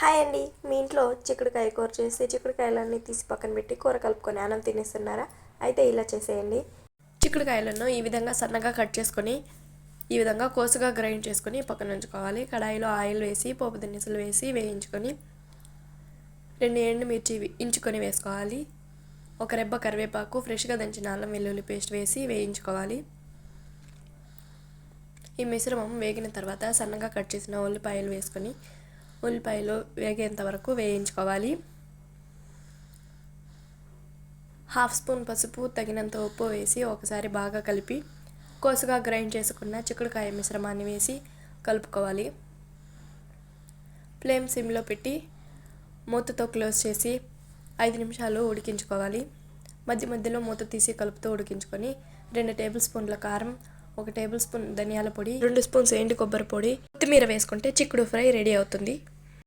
Hi అండి. మీ ఇంట్లో చిక్కుడుకాయ కూర చేసి చిక్కుడుకాయలన్నీ తీసి పక్కన పెట్టి కూర కలుపుకొని అన్నం తినేస్తున్నారా? అయితే ఇలా చేసేయండి. చిక్కుడుకాయలను ఈ విధంగా సన్నగా కట్ చేసుకొని ఈ విధంగా కోసుగా గ్రైండ్ చేసుకొని పక్కన ఉంచుకోవాలి. కడాయిలో ఆయిల్ వేసి పోపు దినుసులు వేసి వేయించుకొని రెండు ఎండుమిర్చి ఇంచుకొని వేసుకోవాలి. ఒక రెబ్బ కరివేపాకు ఫ్రెష్గా దంచిన అల్లం వెల్లుల్లి పేస్ట్ వేసి వేయించుకోవాలి. ఈ మిశ్రమం వేగిన తర్వాత సన్నగా కట్ చేసిన ఉల్లిపాయలు వేసుకొని ఉల్లిపాయలు వేగేంత వరకు వేయించుకోవాలి. హాఫ్ స్పూన్ పసుపు తగినంత ఉప్పు వేసి ఒకసారి బాగా కలిపి కోసుగా గ్రైండ్ చేసుకున్న చిక్కుడుకాయ మిశ్రమాన్ని వేసి కలుపుకోవాలి. ఫ్లేమ్ సిమ్లో పెట్టి మూతతో క్లోజ్ చేసి ఐదు నిమిషాలు ఉడికించుకోవాలి. మధ్య మధ్యలో మూత తీసి కలుపుతూ ఉడికించుకొని రెండు టేబుల్ స్పూన్ల కారం ఒక టేబుల్ స్పూన్ ధనియాల పొడి రెండు స్పూన్స్ ఎండు కొబ్బరి పొడి కొత్తిమీర వేసుకుంటే చిక్కుడు ఫ్రై రెడీ అవుతుంది.